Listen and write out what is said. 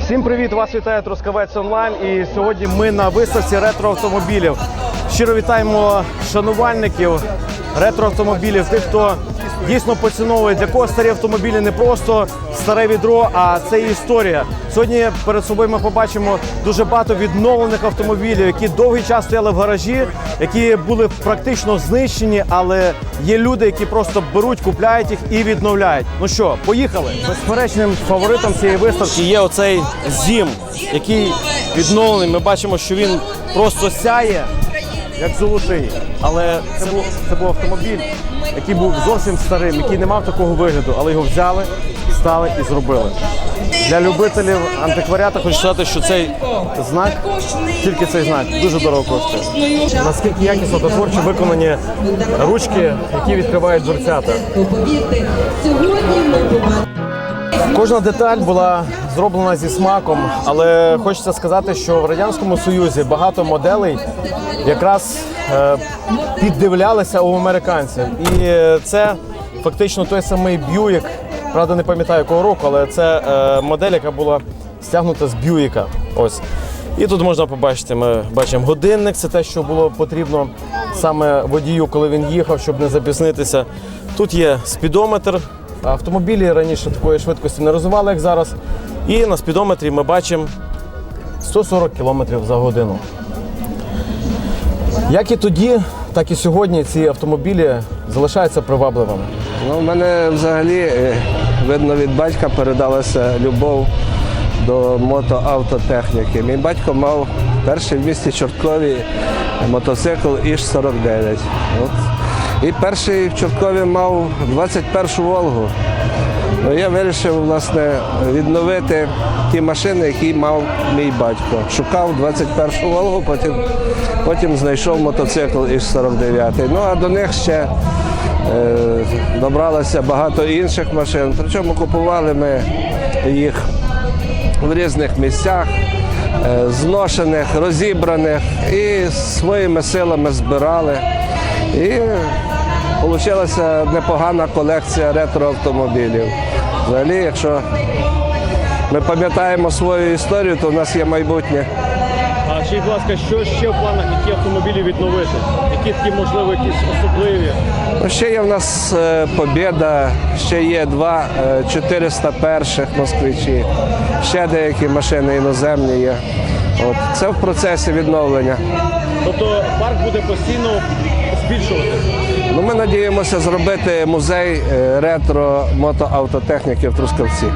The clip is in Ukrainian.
Всім привіт! Вас вітає Трускавець онлайн. І сьогодні ми на виставці ретроавтомобілів. Щиро вітаємо шанувальників ретроавтомобілів, тих, хто дійсно поціновує для кого старі автомобілі не просто старе відро, а це історія. Сьогодні перед собою ми побачимо дуже багато відновлених автомобілів, які довгий час стояли в гаражі, які були практично знищені, але є люди, які просто беруть, купляють їх і відновляють. Ну що, поїхали? Безперечним фаворитом цієї виставки є оцей зім, який відновлений. Ми бачимо, що він просто сяє. Як золотий, але це був це був автомобіль, який був зовсім старим, який не мав такого вигляду, але його взяли, стали і зробили. Для любителів антикваріата хочу сказати, що цей знак, тільки цей знак, дуже дорого коштує. Наскільки якісно та творчо виконані ручки, які відкривають дверцята. Кожна деталь була зроблена зі смаком, але хочеться сказати, що в радянському союзі багато моделей якраз е, піддивлялися у американців, і це фактично той самий Б'юїк. Правда, не пам'ятаю якого року, але це е, модель, яка була стягнута з Б'юїка. Ось. І тут можна побачити, ми бачимо годинник, це те, що було потрібно саме водію, коли він їхав, щоб не запізнитися. Тут є спідометр. Автомобілі раніше такої швидкості не розвивали, як зараз. І на спідометрі ми бачимо 140 км за годину. Як і тоді, так і сьогодні ці автомобілі залишаються привабливими. Ну, в мене взагалі е, видно від батька передалася любов до мотоавтотехніки. Мій батько мав перший в місті Чорткові мотоцикл Іж-49. От. І перший в Чорткові мав 21-ту Волгу. Ну, я вирішив власне відновити ті машини, які мав мій батько. Шукав 21-ту Волгу, потім, потім знайшов мотоцикл Іж-49. Ну а до них ще е, добралося багато інших машин. Причому купували ми їх в різних місцях, е, зношених, розібраних і своїми силами збирали. І вийшла непогана колекція ретроавтомобілів. Взагалі, якщо ми пам'ятаємо свою історію, то в нас є майбутнє. А ще, будь ласка, що ще в планах, які автомобілі відновити? Які такі, можливо, якісь особливі? Ну, ще є в нас е, Побєда, ще є два е, 401 москвичі, ще деякі машини іноземні є. От. Це в процесі відновлення. Тобто парк буде постійно збільшувати? Ну, Ми надіємося зробити музей е, ретро мотоавтотехніки в Трускавці.